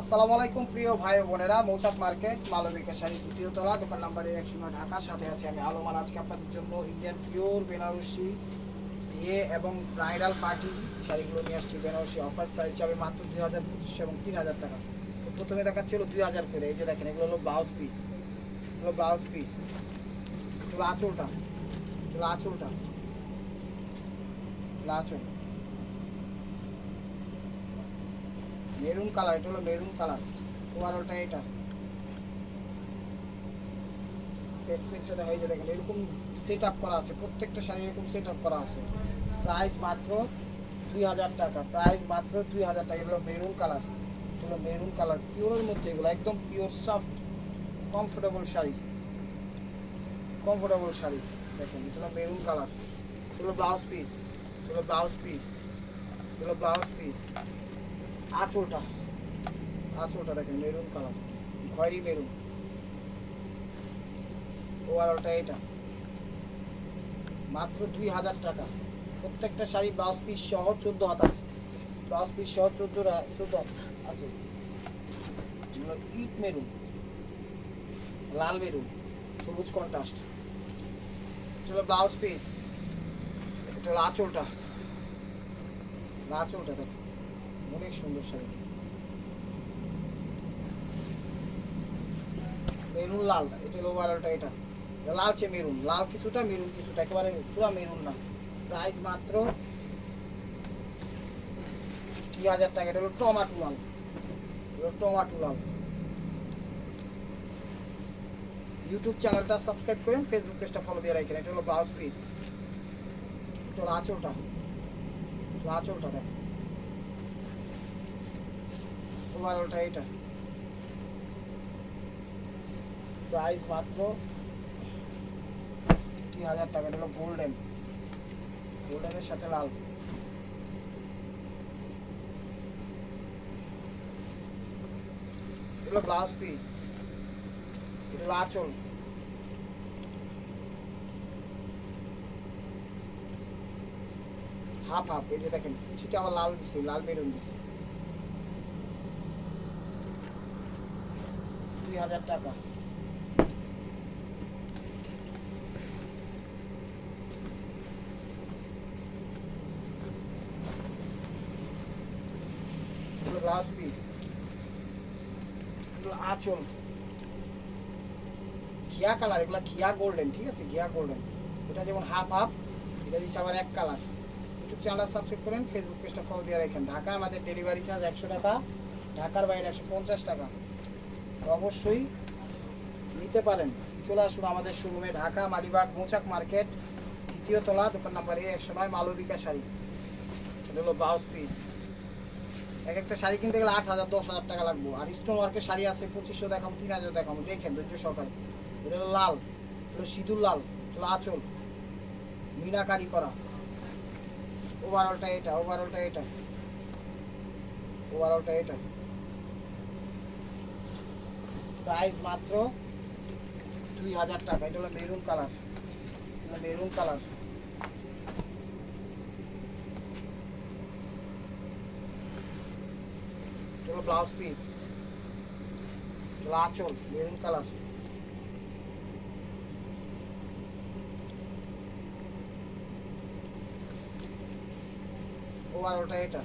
আসসালামু আলাইকুম, প্রিয় ভাই বোনেরা। মৌচাক মার্কেট মালবিকা শাড়ি দ্বিতীয় তলা, দোকান নাম্বারে একশো ঢাকা। সাথে আছে আমি আলোমান আজকে আপনাদের জন্য ইন্ডিয়ান পিওর বেনারসি বিয়ে এবং ব্রাইডাল পার্টি শাড়িগুলো নিয়ে আসছি। বেনারসি অফার প্রাইস যাবে মাত্র দুই হাজার পঁচিশশো এবং তিন হাজার টাকা। তো প্রথমে দেখাচ্ছি হলো দুই হাজার করে। এই যে দেখেন, এগুলো হলো ব্লাউজ পিস এগুলো ব্লাউজ পিস এগুলো আঁচলটা। এগুলো আঁচলটা। এগুলো আঁচল। মেরুন কালার, এটা হলো মেরুন কালার। ওভারঅলটা এটা। পেটসেটটা দেখা যায়, দেখেন, এরকম সেট আপ করা আছে। প্রত্যেকটা শাড়ি এরকম সেট আপ করা আছে। প্রাইস মাত্র দুই হাজার টাকা। প্রাইস মাত্র দুই হাজার টাকা। এগুলো মেরুন কালার। এগুলো মেরুন কালার। পিওরের মধ্যে এগুলো একদম pure soft comfortable sari. Comfortable sari. দেখেন, এটা হলো মেরুন কালার। এগুলো ব্লাউজ পিস এগুলো ব্লাউজ পিস এগুলো ব্লাউজ পিস আঁচলটা। আঁচলটা দেখেন, মেরুন কালার, খয়েরি মেরুন। ওভারঅলটা এটা। মাত্র দুই হাজার টাকা। প্রত্যেকটা শাড়ি ব্লাউজ পিস সহ চোদ্দ হাত আছে। ব্লাউজ পিস সহ চোদ্দ চোদ্দ আছে। এগুলো ইট মেরুন, লাল মেরুন, সবুজ কন্ট্রাস্ট এটা ব্লাউজ পিস এটা হলো আঁচলটা। আঁচলটা দেখো অনেক সুন্দর শাড়ি। মেরুন লাল, এটা হলো ওভারঅলটা এটা। লালচে মেরুন, লাল কিছুটা মেরুন, কিছুটা একেবারে পুরো মেরুন না। প্রাইস মাত্র দুই হাজার টাকা, এটা হলো টমাটো লাল। হলো টমাটো লাল। ইউটিউব চ্যানেলটা সাবস্ক্রাইব করেন ফেসবুক পেজটা ফলো দিয়ে রাখেন। এটা হলো ব্লাউজ পিস এটা হলো আঁচলটা। আঁচলটা দেখ ওভারঅলটা এটা। প্রাইস মাত্র তিন হাজার টাকা, এটা গোল্ডেন গোল্ডেনের সাথে লাল। এগুলো ব্লাউজ পিস এগুলো আঁচল। হাফ হাফ এই যে দেখেন কিছুটা আমার লাল দিছি, লাল বেরুন দিছি। হাজার টাকা। এগুলো ঘিয়া কালার, এগুলো ঘিয়া গোল্ডেন ঠিক আছে? ঘিয়া গোল্ডেন এটা যেমন হাফ হাফ এটা দিচ্ছে আবার এক কালার। ইউটিউব চ্যানেলটা সাবস্ক্রাইব করেন ফেসবুক পেজটা ফলো দিয়ে রাখেন। ঢাকা আমাদের ডেলিভারি চার্জ একশো টাকা, ঢাকার বাইরে একশো পঞ্চাশ টাকা। অবশ্যই নিতে পারেন। চলে আসুন আমাদের শোরুমে ঢাকা মালিবাগ মৌচাক মার্কেট দ্বিতীয় তলা দোকান নাম্বার এ একশো নয় মালবিকা শাড়ি। এটা হলো ব্লাউজ পিস এক একটা শাড়ি কিনতে গেলে আট হাজার দশ হাজার টাকা লাগবে। আর স্টোন ওয়ার্কের শাড়ি আছে পঁচিশশো দেখাবো তিন হাজার দেখাবো। দেখেন ধৈর্য সহকারে। এটা হলো লাল এটা হলো সিঁদুর লাল এটা হলো আঁচল। মিনাকারি করা। ওভারঅলটা এটা ওভারঅলটা এটা। ওভারঅলটা এটা। প্রাইস মাত্র দুই হাজার টাকা। এটা হলো মেরুন কালার। Maroon colour. হলো ব্লাউজ পিস। হলো আঁচল, মেরুন কালার। ওভারঅলটা এটা।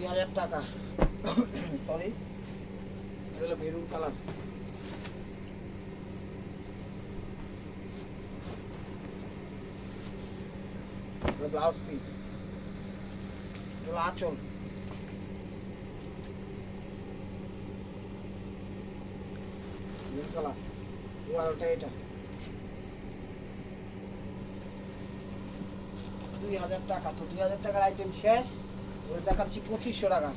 দুই হাজার টাকা। সরি হলো মেরুন কালার ব্লাউজ পিস আঁচল। এটা। দুই হাজার টাকা। তো দুই হাজার টাকার আইটেম শেষ। এবার দেখাচ্ছি পঁচিশশো টাকা।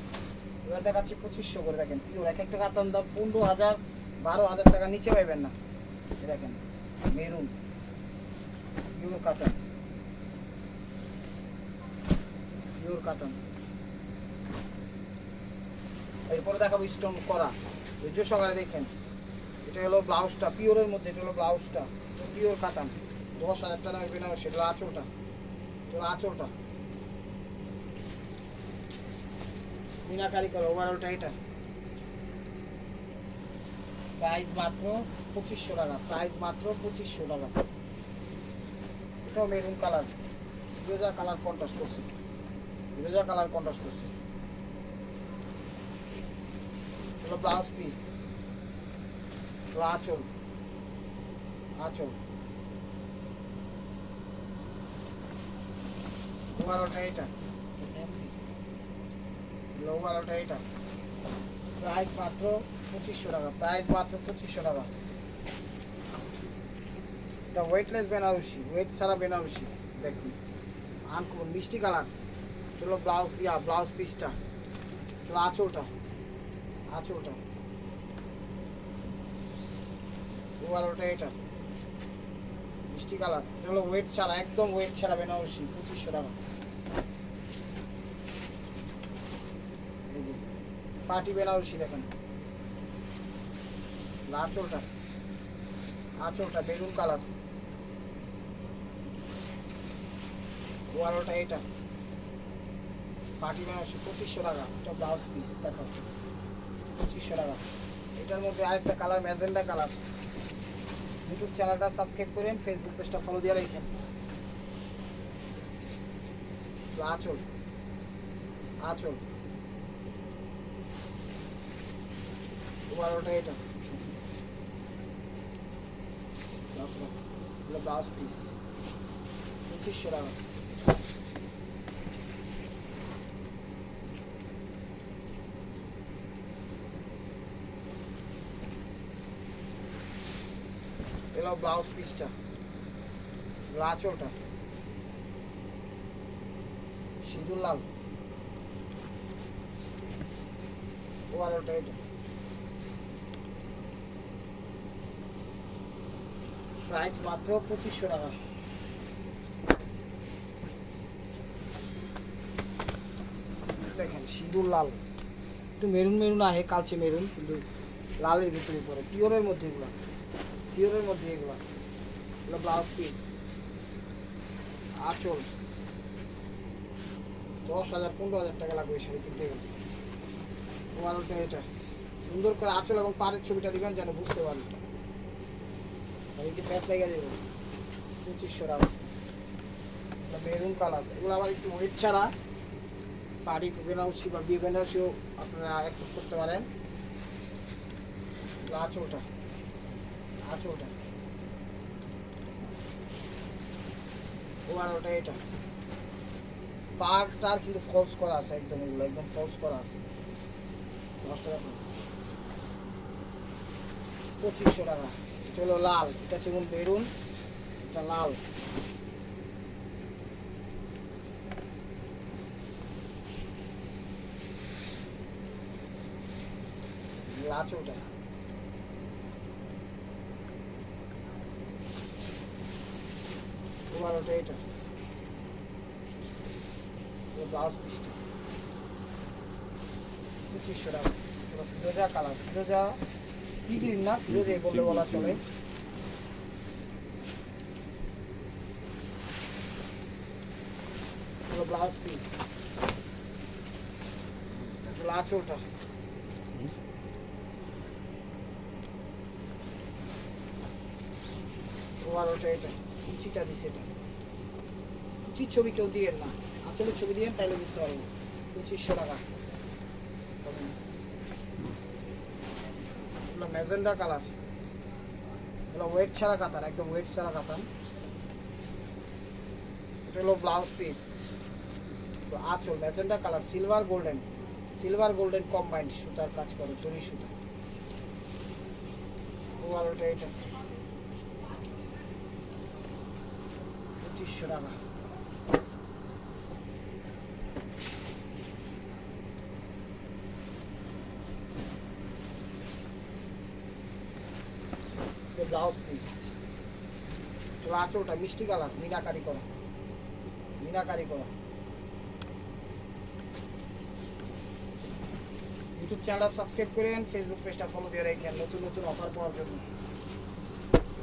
এবার দেখাচ্ছি পঁচিশশো করে দেখেন পিওর এক একটা কাতান দাম পনেরো হাজার, বারো হাজার টাকার নিচে পাইবেন না। দেখেন মেরুন পিওর কাতান। পিওর কাতান। এরপরে দেখাবো স্টোন করা। ধৈর্য সকালে দেখেন, এটা হলো ব্লাউজটা পিওরের মধ্যে এটা হলো ব্লাউজটা পিওর কাতান। দশ হাজার টাকা বেনারসি এটা হলো আঁচলটা। এটা আঁচলটা। মিনাকারি করো ওভারঅলটা এটা। প্রাইস মাত্র পঁচিশশো টাকা প্রাইস মাত্র পঁচিশশো টাকা। এটাও maroon colour rose colour contrast করছে। রোজা কালার কন্ট্রাস্ট করছে। হলো ব্লাউজ পিস হলো আঁচল আঁচল। ওভারঅলটা এটা। ওভারঅলটা এটা। প্রাইস মাত্র পঁচিশশো টাকা প্রাইস মাত্র পঁচিশশো টাকা। এটা ওয়েটলেস বেনারসি ওয়েট ছাড়া বেনারসি, দেখুন। আনকমন মিষ্টি কালার চলো ব্লাউজ ইয়া ব্লাউজ পিসটা চলো আঁচলটা আঁচলটা। ওভারঅলটা এটা। মিষ্টি কালার হলো ওয়েট ছাড়া, একদম ওয়েট ছাড়া বেনারসি, পঁচিশশো টাকা। পার্টি বেনারসি দেখেন। আঁচলটা আঁচলটা বেলুন কালার। ওয়ারোটা এটা। পাটি বেনারসি পঁচিশশো টাকা, এটা ব্লাউজ পিস দেখো। পঁচিশশো টাকা। এটার মধ্যে আরেকটা কালার, ম্যাজেন্ডা কালার। ইউটিউব চ্যানেলটা সাবস্ক্রাইব করেন ফেসবুক পেজটা ফলো দিয়ে রাখেন। আঁচল আঁচল। বারোটা এটা। ব্লাউজ পিস পঁচিশশো টাকা। এলো ব্লাউজ পিসটা আঁচলটা সিঁদুর লাল। বারোটা এটা। প্রাইস মাত্র পঁচিশশো টাকা। দেখেন, সিঁদুর লাল। একটু মেরুন মেরুন আহে, কালচে মেরুন, কিন্তু লালের ভিতরে পড়ে। পিওরের মধ্যে এগুলো। পিওরের মধ্যে এগুলো। এগুলো ব্লাউজ পিস আঁচল। দশ হাজার, পনেরো হাজার টাকা লাগবে শাড়ি কিনতে গেলে। ওয়ারটা এটা। সুন্দর করে আচল এবং পাড়ের ছবিটা দিবেন যেন বুঝতে পারি পঁচিশশো টাকা। মেরুন কালার এগুলো আবার একটু ওয়েট ছাড়া। বাড়ি বেনারসি বা বিয়ে বেনারসিও আপনারা অ্যাক্সেস করতে পারেন। আঁচলটা আঁচলটা ওভার ওটা। এটা। পারটার কিন্তু ফলস করা আছে একদম এগুলো, একদম ফলস করা আছে। দশ টাকা পঁচিশশো টাকা। এটা হলো লাল, এটা যেমন বেরুন, এটা লাল। লাচোটা তোমার ওটা এটা। ব্লাউজ পিসটা পঁচিশশো টাকা। ফিরোজা কালার, ফিরোজা সি না ফিরোজা বললে বলা চলে। ব্লাউজ পিস আঁচলটা। তোমার ওটা এটা কুচিটা দিছে এটা। কুচির ছবি কেউ দিয়েন না। আঁচলের ছবি দিয়েন তাহলে বুঝতে পারব। পঁচিশশো টাকা। এগুলো ম্যাজেন্ডা কালার। এগুলো ওয়েট ছাড়া কাতান একদম ওয়েট ছাড়া কাতান এটা হলো ব্লাউজ পিস তো আঁচল, magenta colour silver golden silver golden combined সুতার কাজ করো, চুরি সুতা। ওভারটা এটা। পঁচিশশো টাকা। ব্লাউজ পিস চলো আঁচলটা মিষ্টি কালার, মিনাকারি করা। মিনাকারি করা। ইউটিউব চ্যানেলটা সাবস্ক্রাইব করেন ফেসবুক পেজটা ফলো দিয়ে রাখেন, নতুন নতুন অফার পাওয়ার জন্য।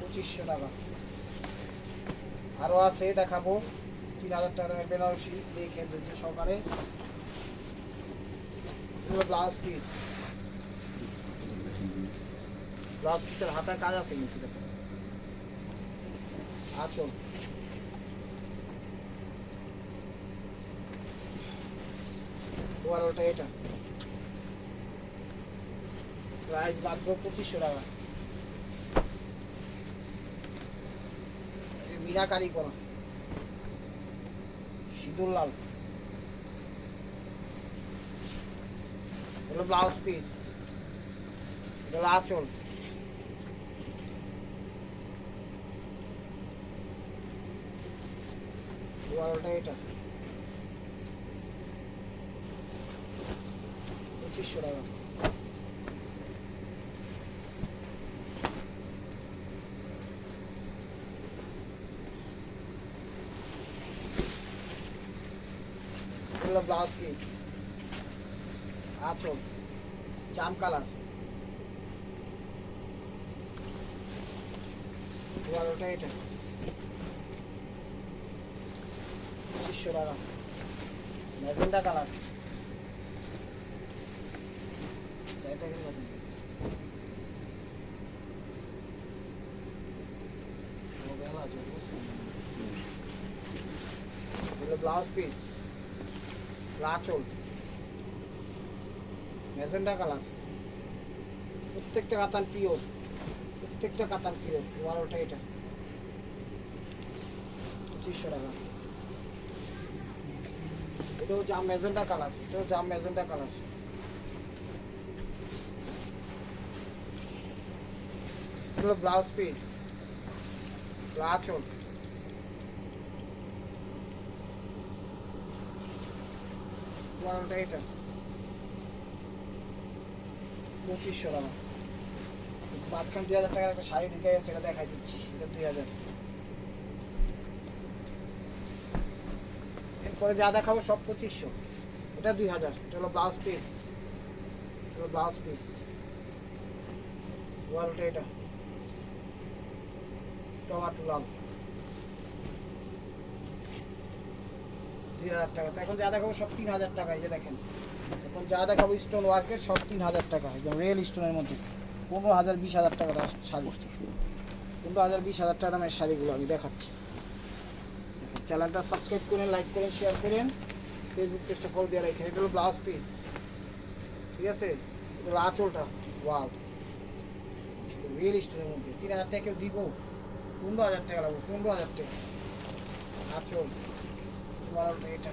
পঁচিশশো টাকা। আরও আছে, দেখাবো। তিন হাজার টাকা বেনারসি দেখেন ধৈর্য সহকারে। ব্লাউজ পিস ব্লাউজ পিসের হাতায় কাজ আছে কিন্তু এটা। প্রাইস মাত্র পঁচিশশো টাকা। মিনাকারি করা। সিঁদুর লাল। ব্লাউজ পিস এটা হলো আঁচল। ওটা এটা পঁচিশশো টাকা হলো ব্লাউজ পিস আঁচল জাম কালার এবার ওটা এটা পঁচিশশো টাকা ম্যাজেন্ডা কালার। ব্লাউজ পিস লাচল ম্যাজেন্ডা কালার। প্রত্যেকটা কাতান পিওর প্রত্যেকটা কাতান পিওর ওটা এটা। পঁচিশশো টাকা। এটাও জাম ম্যাজেন্ডা কালার এটাও জাম ম্যাজেন্ডা কালার। এগুলো ব্লাউজ পিস তোমার ওটা এটা পঁচিশশো টাকা। মাঝখান দুই হাজার টাকার একটা শাড়ি ঢুকে গেছে সেটা দেখাই দিচ্ছি। এটা দুই হাজার। এরপরে যা দেখাবো সব পঁচিশশো। এটা দুই হাজার, এটা হলো ব্লাউজ পিস হলো ব্লাউজ পিস ওয়ালটা এটা। টমাটো লাল দুই হাজার টাকা। তো এখন যা দেখাবো সব তিন হাজার টাকা, এই যে দেখেন। এখন যা দেখাবো স্টোন ওয়ার্কের সব তিন হাজার টাকা, একদম রিয়েল স্টোনের মধ্যে। পনেরো হাজার, বিশ হাজার টাকা দাম শাড়ি। পনেরো হাজার, বিশ হাজার টাকা দামের শাড়িগুলো আমি দেখাচ্ছি। চ্যানেলটা সাবস্ক্রাইব করেন লাইক করেন শেয়ার করেন। ফেসবুক পেজটা ফলো দিয়ে রাখেন। এটা হলো ব্লাউজ পিস ঠিক আছে? এটা আঁচলটা। ওয়াও রিয়েল স্টোনের মধ্যে। তিন হাজার টাকা কেউ দিব? পনেরো হাজার টাকা লাগবে, পনেরো হাজার টাকা। আঁচল। তোমার এটা।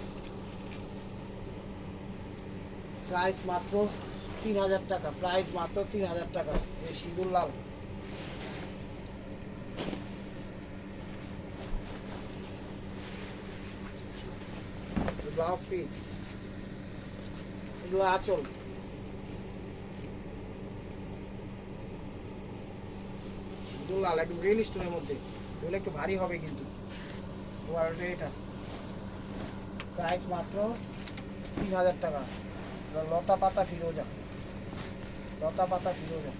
প্রাইস মাত্র তিন হাজার টাকা। প্রাইস মাত্র তিন হাজার টাকা। এই সিঁদুর লাল। ব্লাউজ পিস এগুলো আঁচল। লাল, একদম রিয়েল স্টোনের মধ্যে। এগুলো একটু ভারী হবে কিন্তু। এটা। প্রাইস মাত্র তিন হাজার টাকা। লতা পাতা ফিরোজা। লতা পাতা ফিরোজা।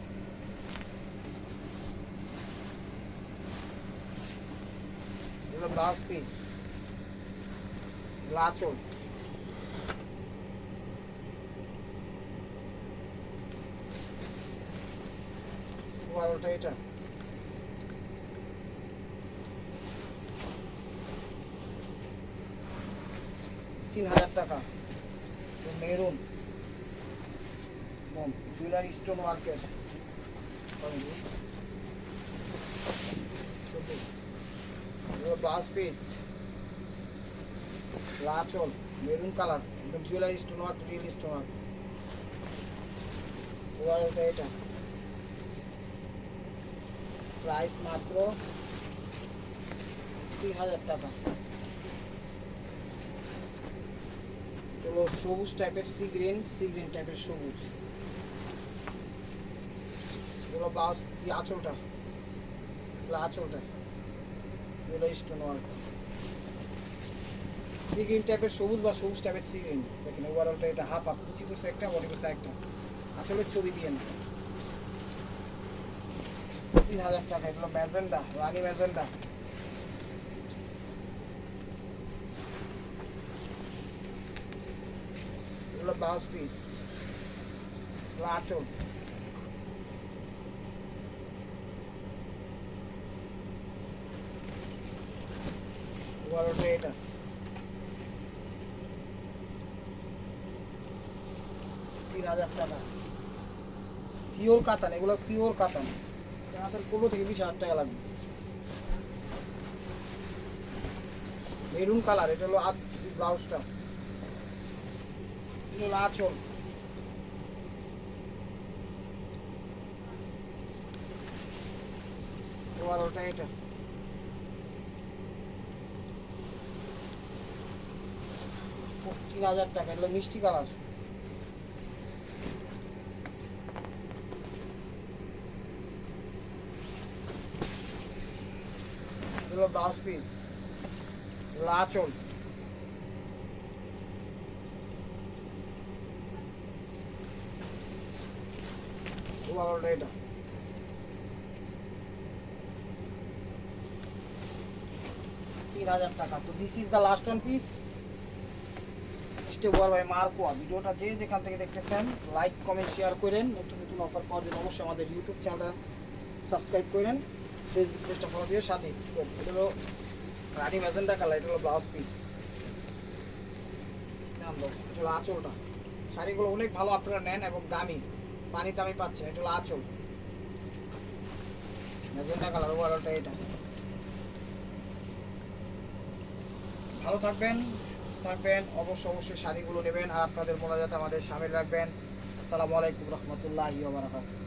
এগুলো ব্লাউজ পিস লাচল বারোটা এটা তিন হাজার টাকা maroon. Jewellery stone market blouse piece লাচল maroon colour একদম jewellery stone work real stone work war ওটা এটা। প্রাইস মাত্র তিন হাজার টাকা। হলো সবুজ টাইপের সি গ্রিন সি গ্রিন টাইপের সবুজ। এগুলো ব্লাউজ আঁচলটা আঁচলটা এগুলো স্টোন ওয়ার্ক সি টাইপের সবুজ বা সবুজ টাইপের সি গ্রিন দেখেন ওভারঅলটা এটা হাফ হাফ কুচি করছে একটা, বডি করছে একটা আসলের ছবি দিয়ে না তিন হাজার টাকা, এগুলো ম্যাজেন্ডা, রানি ম্যাজেন্ডা। এগুলো ব্লাউজ পিস আঁচল বারোটা এটা তিন হাজার টাকা পিওর কাতান, এগুলো পিওর কাতান। কাতান পনেরো থেকে বিশ হাজার টাকা লাগবে। মেরুন কালার, এটা হলো আত- ব্লাউজটা। এটা হলো আঁচল। বারোটা এটা। তিন হাজার টাকা এগুলো মিষ্টি কালার। এগুলো ব্লাউজ পিস তিন হাজার টাকা। তো দিস লাস্ট ওয়ান ভিডিওটা যে যেখান থেকে দেখতেছেন লাইক কমেন্ট শেয়ার করেন। নতুন নতুন অফার পাওয়ার জন্য অবশ্যই আমাদের ইউটিউব চ্যানেলটা সাবস্ক্রাইব করেন। ফেসবুক পেজটা ফলো এটা হলো রানি শাড়িগুলো অনেক ভালো আপনারা নেন এবং দামি। পানি দামি পাচ্ছেন এটা হলো আঁচল। ম্যাজেন্ডা কালার ওভারঅলটা এটা। ভালো থাকবেন থাকবেন, অবশ্যই অবশ্যই শাড়িগুলো নেবেন। আর আপনাদের মনে যাতে আমাদের সামিল রাখবেন। আসসালামু আলাইকুম রহমতুল্লাহ বারাকাতুহু।